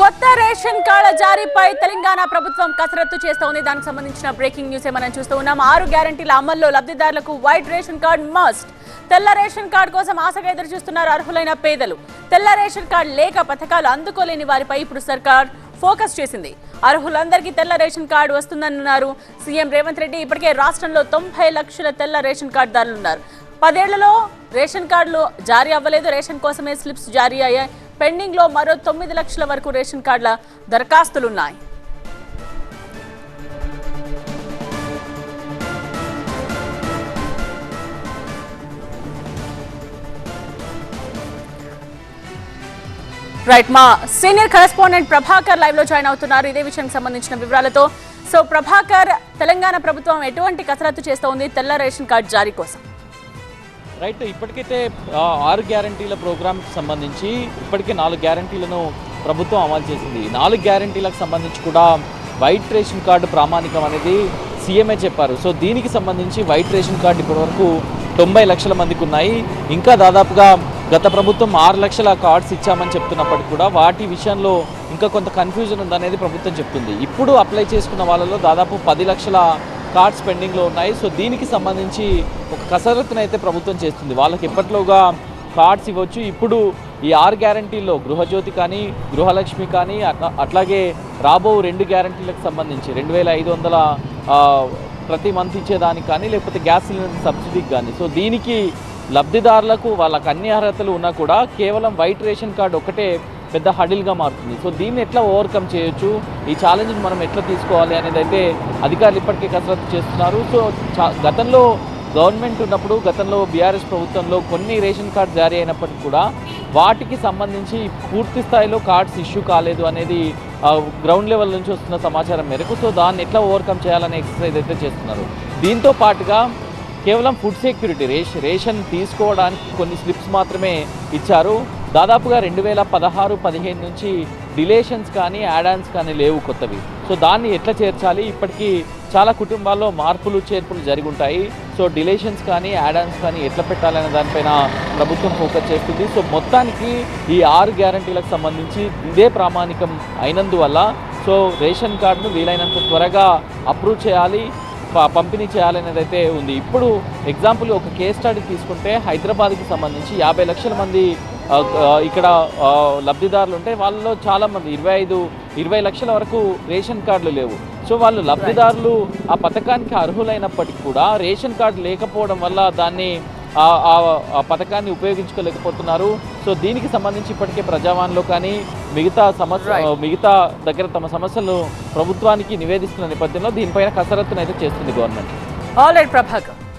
కొత్త రేషన్ కార్డుల జారీపై తెలంగాణ ప్రభుత్వం కసరత్తు చేస్తోంది. దానికి సంబంధించిన బ్రేకింగ్ న్యూస్ మనం చూస్తూ ఉన్నాం. ఆరు గ్యారంటీల అమల్లో లబ్ధిదారులకు వైట్ రేషన్ కార్డు మస్ట్ తెల్ల రేషన్ కార్డు కోసం ఆశగా ఎదురు చూస్తున్నారు అర్హులైన పేదలు. తెల్ల రేషన్ కార్డు లేక పథకాలు అందుకోలేని వారిపై ఇప్పుడు సర్కార్ ఫోకస్ చేసింది. అర్హులందరికీ తెల్ల రేషన్ కార్డు వస్తుందన్నారు సీఎం రేవంత్ రెడ్డి. ఇప్పటికే రాష్ట్రంలో తొంభై లక్షల తెల్ల రేషన్ కార్డుదారులు ఉన్నారు. పదేళ్ళలో రేషన్ కార్డులు జారీ అవ్వలేదు. రేషన్ కోసమే స్లిప్స్ జారీ అయ్యాయి. పెండింగ్లో మరో తొమ్మిది లక్షల వరకు రేషన్ కార్డుల దరఖాస్తులున్నాయి. రైట్ మా సీనియర్ కరెస్పాండెంట్ ప్రభాకర్ లైవ్లో జాయిన్ అవుతున్నారు. ఇదే విషయానికి సంబంధించిన వివరాలతో. సో ప్రభాకర్ తెలంగాణ ప్రభుత్వం ఎటువంటి కసరత్తు చేస్తోంది? తెల్ల రేషన్ కార్డు జారీ కోసం. రైట్ ఇప్పటికైతే ఆరు గ్యారంటీల ప్రోగ్రామ్కి సంబంధించి ఇప్పటికే నాలుగు గ్యారంటీలను ప్రభుత్వం అమలు చేసింది. నాలుగు గ్యారంటీలకు సంబంధించి కూడా వైట్ రేషన్ కార్డు ప్రామాణికం అనేది సీఎంఏ చెప్పారు. సో దీనికి సంబంధించి వైట్ రేషన్ కార్డు ఇప్పటివరకు తొంభై లక్షల మందికి ఉన్నాయి. ఇంకా దాదాపుగా గత ప్రభుత్వం ఆరు లక్షల కార్డ్స్ ఇచ్చామని చెప్తున్నప్పటికీ కూడా వాటి విషయంలో ఇంకా కొంత కన్ఫ్యూజన్ ఉందనేది ప్రభుత్వం చెప్తుంది. ఇప్పుడు అప్లై చేసుకున్న వాళ్ళలో దాదాపు పది లక్షల కార్డ్స్ పెండింగ్లో ఉన్నాయి. సో దీనికి సంబంధించి ఒక కసరత్తును అయితే ప్రభుత్వం చేస్తుంది. వాళ్ళకి ఎప్పట్లోగా కార్డ్స్ ఇవ్వచ్చు. ఇప్పుడు ఈ ఆరు గ్యారంటీల్లో గృహజ్యోతి కానీ గృహలక్ష్మి కానీ అట్లా- అట్లాగే రాబో రెండు గ్యారంటీలకు సంబంధించి రెండు వేల ఐదు వందల ప్రతి మంత్ ఇచ్చేదానికి కానీ లేకపోతే గ్యాస్ సిలిండర్ సబ్సిడీకి కానీ. సో దీనికి లబ్ధిదారులకు వాళ్ళకి అన్ని అర్హతలు ఉన్నా కూడా కేవలం వైట్ రేషన్ కార్డు ఒకటే పెద్ద హడిల్గా మారుతుంది. సో దీన్ని ఎట్లా ఓవర్కమ్ చేయొచ్చు? ఈ ఛాలెంజ్ని మనం ఎట్లా తీసుకోవాలి అనేది అయితే అధికారులు ఇప్పటికే కసరత్తు చేస్తున్నారు. సో చా- గతంలో గవర్నమెంట్ ఉన్నప్పుడు గతంలో బీఆర్ఎస్ ప్రభుత్వంలో కొన్ని రేషన్ కార్డ్ జారీ అయినప్పటికీ కూడా వాటికి సంబంధించి పూర్తి స్థాయిలో కార్డ్స్ ఇష్యూ కాలేదు అనేది గ్రౌండ్ లెవెల్ నుంచి వస్తున్న సమాచారం మేరకు. సో దాన్ని ఎట్లా ఓవర్కమ్ చేయాలనే ఎక్సర్సైజ్ అయితే చేస్తున్నారు. దీంతో పాటుగా కేవలం ఫుడ్ సెక్యూరిటీ రేషన్ తీసుకోవడానికి కొన్ని స్లిప్స్ మాత్రమే ఇచ్చారు. దాదాపుగా రెండు వేల పదహారు పదిహేను నుంచి డిలేషన్స్ కానీ యాడాన్స్ కానీ లేవు కొత్తవి. సో దాన్ని ఎట్లా చేర్చాలి? ఇప్పటికీ చాలా కుటుంబాల్లో మార్పులు చేర్పులు జరిగి ఉంటాయి సో డిలేషన్స్ కానీ యాడాన్స్ కానీ ఎట్లా పెట్టాలనే దానిపైన ప్రభుత్వం ఫోకస్ చేస్తుంది. సో మొత్తానికి ఈ ఆరు గ్యారంటీలకు సంబంధించి ఇదే ప్రామాణికం అయినందువల్ల సో రేషన్ కార్డును వీలైనంత త్వరగా అప్రూవ్ చేయాలి. పంపిణీ చేయాలనేది అయితే ఉంది. ఇప్పుడు ఎగ్జాంపుల్ ఒక కేస్ స్టడీ తీసుకుంటే హైదరాబాద్కి సంబంధించి యాభై లక్షల మంది ఇక్కడ లబ్ధిదారులు ఉంటే వాళ్ళలో చాలామంది ఇరవై ఐదు ఇరవై లక్షల వరకు రేషన్ కార్డులు లేవు. సో వాళ్ళు లబ్ధిదారులు ఆ పథకానికి అర్హులైనప్పటికీ కూడా రేషన్ కార్డు లేకపోవడం వల్ల దాన్ని ఆ- పథకాన్ని ఉపయోగించుకోలేకపోతున్నారు. సో దీనికి సంబంధించి ఇప్పటికే ప్రజావాణిలో కానీ మిగతా సమస్య. మిగతా దగ్గర తమ సమస్యలను ప్రభుత్వానికి నివేదిస్తున్న నేపథ్యంలో దీనిపైన కసరత్తును అయితే చేస్తుంది గవర్నమెంట్. All right Prabhakar